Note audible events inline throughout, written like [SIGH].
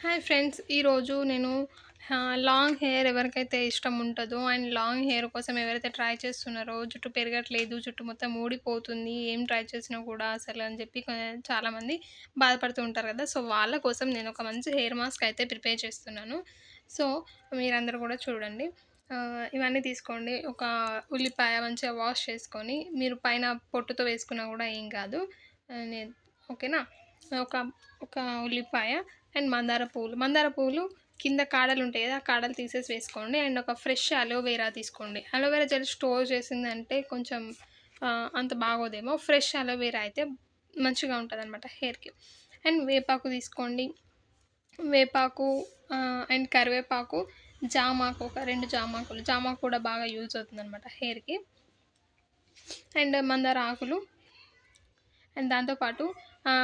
Hi friends ఈరోజు నేను long hair ఎవరికైతే ఇష్టం ఉంటుందో అండ్ లాంగ్ హెయిర్ కోసం ఎవరైతే ట్రై చేస్తున్నారో జుట్టు పెరగట్లేదు జుట్టు మొత్తం ఊడిపోతుంది ఏం ట్రై చేసినా కూడా అసలు అని చెప్పి చాలామంది బాధపడుతూ ఉంటారు కదా. సో వాళ్ళ కోసం నేను ఒక మంచి హెయిర్ మాస్క్ అయితే ప్రిపేర్ చేస్తున్నాను. సో మీరందరూ కూడా చూడండి. ఇవన్నీ తీసుకోండి. ఒక ఉల్లిపాయ మంచిగా వాష్ చేసుకొని మీరు పైన పొట్టుతో వేసుకున్నా కూడా ఏం కాదు. నేను ఓకేనా? ఒక ఒక ఉల్లిపాయ అండ్ మందార పువ్వులు. మందార పువ్వులు కింద కాడలు ఉంటాయి కదా ఆ కాడలు తీసేసి వేసుకోండి. అండ్ ఒక ఫ్రెష్ అలోవెరా తీసుకోండి. అలోవెరా జెల్ స్టోర్ చేసిందంటే కొంచెం అంత బాగోదేమో. ఫ్రెష్ అలోవేరా అయితే మంచిగా ఉంటుంది అనమాట హెయిర్కి. అండ్ వేపాకు తీసుకోండి. వేపాకు అండ్ కరివేపాకు జామాకు ఒక రెండు జామాకులు. జామాకు కూడా బాగా యూజ్ అవుతుంది అనమాట హెయిర్కి. అండ్ మందార ఆకులు. అండ్ దాంతోపాటు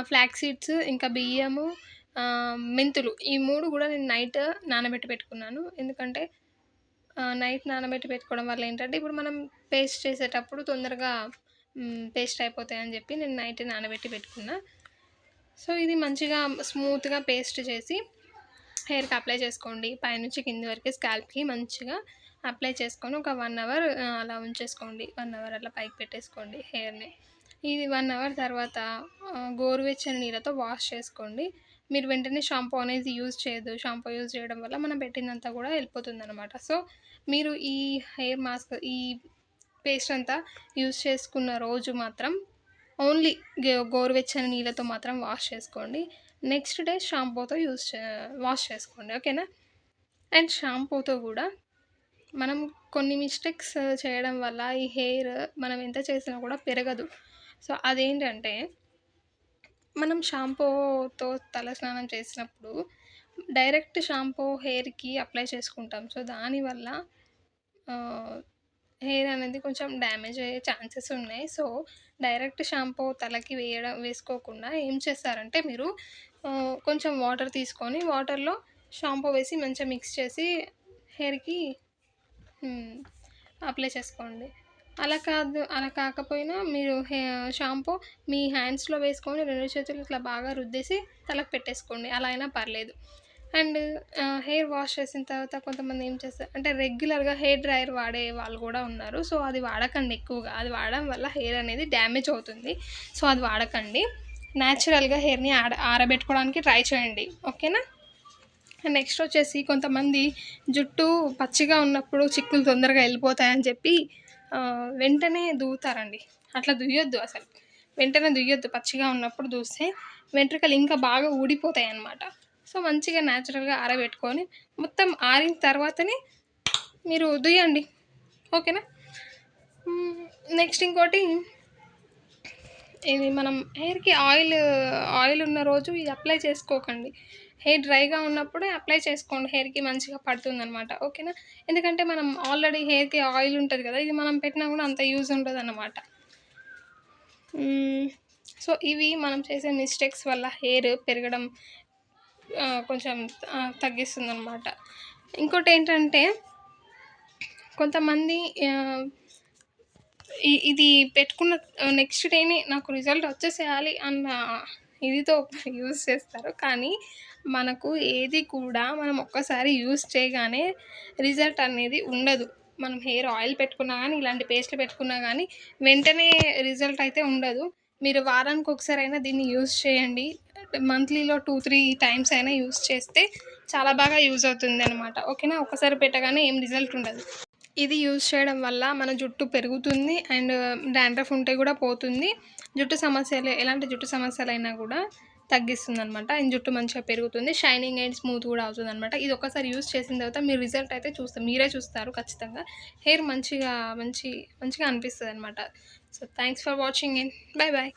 ఫ్లాక్ సీడ్స్ ఇంకా బియ్యము మెంతులు. ఈ మూడు కూడా నేను నైట్ నానబెట్టి పెట్టుకున్నాను. ఎందుకంటే నైట్ నానబెట్టి పెట్టుకోవడం వల్ల ఏంటంటే ఇప్పుడు మనం పేస్ట్ చేసేటప్పుడు తొందరగా పేస్ట్ అయిపోతాయని చెప్పి నేను నైట్ నానబెట్టి పెట్టుకున్నా. సో ఇది మంచిగా స్మూత్గా పేస్ట్ చేసి హెయిర్కి అప్లై చేసుకోండి. పైనుంచి కింది వరకు స్కాల్ప్కి మంచిగా అప్లై చేసుకొని ఒక వన్ అవర్ అలా ఉంచేసుకోండి. వన్ అవర్ అలా పైకి పెట్టేసుకోండి హెయిర్ని. ఇది వన్ అవర్ తర్వాత గోరువెచ్చని నీళ్ళతో వాష్ చేసుకోండి. మీరు వెంటనే షాంపూ అనేది యూజ్ చేయదు. షాంపూ యూజ్ చేయడం వల్ల మనం పెట్టిందంతా కూడా వెళ్ళిపోతుంది అనమాట సో మీరు ఈ హెయిర్ మాస్క్ ఈ పేస్ట్ అంతా యూజ్ చేసుకున్న రోజు మాత్రం ఓన్లీ గోరువెచ్చని నీళ్ళతో మాత్రం వాష్ చేసుకోండి. నెక్స్ట్ డే షాంపూతో యూజ్ చే వాష్ చేసుకోండి. ఓకేనా అండ్ షాంపూతో కూడా మనం కొన్ని మిస్టేక్స్ చేయడం వల్ల ఈ హెయిర్ మనం ఎంత చేసినా కూడా పెరగదు. సో అదేంటంటే మనం షాంపూతో తల స్నానం చేసినప్పుడు డైరెక్ట్ షాంపూ హెయిర్కి అప్లై చేసుకుంటాం. సో దానివల్ల హెయిర్ అనేది కొంచెం డ్యామేజ్ అయ్యే ఛాన్సెస్ ఉన్నాయి. సో డైరెక్ట్ షాంపూ తలకి వేయడం వేసుకోకుండా ఏం చేస్తారంటే మీరు కొంచెం వాటర్ తీసుకొని వాటర్లో షాంపూ వేసి మంచిగా మిక్స్ చేసి హెయిర్కి అప్లై చేసుకోండి. అలా కాదు అలా కాకపోయినా మీరు హే షాంపూ మీ హ్యాండ్స్లో వేసుకొని రెండు చేతులు ఇట్లా బాగా రుద్దేసి తలకు పెట్టేసుకోండి. అలా అయినా పర్లేదు. అండ్ హెయిర్ వాష్ చేసిన తర్వాత కొంతమంది ఏం చేస్తారు అంటే రెగ్యులర్గా హెయిర్ డ్రైయర్ వాడే వాళ్ళు కూడా ఉన్నారు. సో అది వాడకండి ఎక్కువగా. అది వాడడం వల్ల హెయిర్ అనేది డ్యామేజ్ అవుతుంది. సో అది వాడకండి. న్యాచురల్గా హెయిర్ని ఆడ ఆరబెట్టుకోవడానికి ట్రై చేయండి. ఓకేనా? నెక్స్ట్ వచ్చేసి కొంతమంది జుట్టు పచ్చిగా ఉన్నప్పుడు చిక్కులు తొందరగా వెళ్ళిపోతాయని చెప్పి వెంటనే దువ్వుతారండి అట్లా దుయ్యొద్దు అసలు. వెంటనే దుయ్యొద్దు. పచ్చిగా ఉన్నప్పుడు దూస్తే వెంట్రుకలు ఇంకా బాగా ఊడిపోతాయి అన్నమాట సో మంచిగా న్యాచురల్గా ఆరబెట్టుకొని మొత్తం ఆరిన తర్వాతనే మీరు దుయ్యండి. ఓకేనా? నెక్స్ట్ ఇంకోటి ఇది మనం హెయిర్కి ఆయిల్ ఆయిల్ ఉన్న రోజు ఇది అప్లై చేసుకోకండి. హెయిర్ డ్రైగా ఉన్నప్పుడే అప్లై చేసుకోండి. హెయిర్కి మంచిగా పడుతుంది అనమాట ఓకేనా? ఎందుకంటే మనం ఆల్రెడీ హెయిర్కి ఆయిల్ ఉంటుంది కదా ఇది మనం పెట్టినా కూడా అంత యూజ్ ఉండదు అనమాట సో ఇవి మనం చేసే మిస్టేక్స్ వల్ల హెయిర్ పెరగడం కొంచెం తగ్గిస్తుంది అనమాట ఇంకోటి ఏంటంటే కొంతమంది ఇది పెట్టుకున్న నెక్స్ట్ డేనే నాకు రిజల్ట్ వచ్చేసేయాలి అన్న ఇదితో [LAUGHS] యూజ్ చేస్తారు. కానీ మనకు ఏది కూడా మనం ఒక్కసారి యూజ్ చేయగానే రిజల్ట్ అనేది ఉండదు. మనం హెయిర్ ఆయిల్ పెట్టుకున్నా కానీ ఇలాంటి పేస్ట్లు పెట్టుకున్నా కానీ వెంటనే రిజల్ట్ అయితే ఉండదు. మీరు వారానికి ఒకసారి అయినా దీన్ని యూజ్ చేయండి. మంత్లీలో టూ త్రీ టైమ్స్ అయినా యూజ్ చేస్తే చాలా బాగా యూజ్ అవుతుంది అనమాట ఓకేనా? ఒకసారి పెట్టగానే ఏం రిజల్ట్ ఉండదు. ఇది యూజ్ చేయడం వల్ల మన జుట్టు పెరుగుతుంది అండ్ డాండ్రఫ్ ఉంటే కూడా పోతుంది. జుట్టు సమస్యలు ఎలాంటి జుట్టు సమస్యలైనా కూడా తగ్గిస్తుంది అనమాట అండ్ జుట్టు మంచిగా పెరుగుతుంది. షైనింగ్ అండ్ స్మూత్ కూడా అవుతుంది అనమాట ఇది ఒకసారి యూజ్ చేసిన తర్వాత మీరు రిజల్ట్ అయితే చూస్తారు మీరే చూస్తారు ఖచ్చితంగా. హెయిర్ మంచిగా మంచి మంచిగా అనిపిస్తుంది అనమాట so thanks for watching and bye bye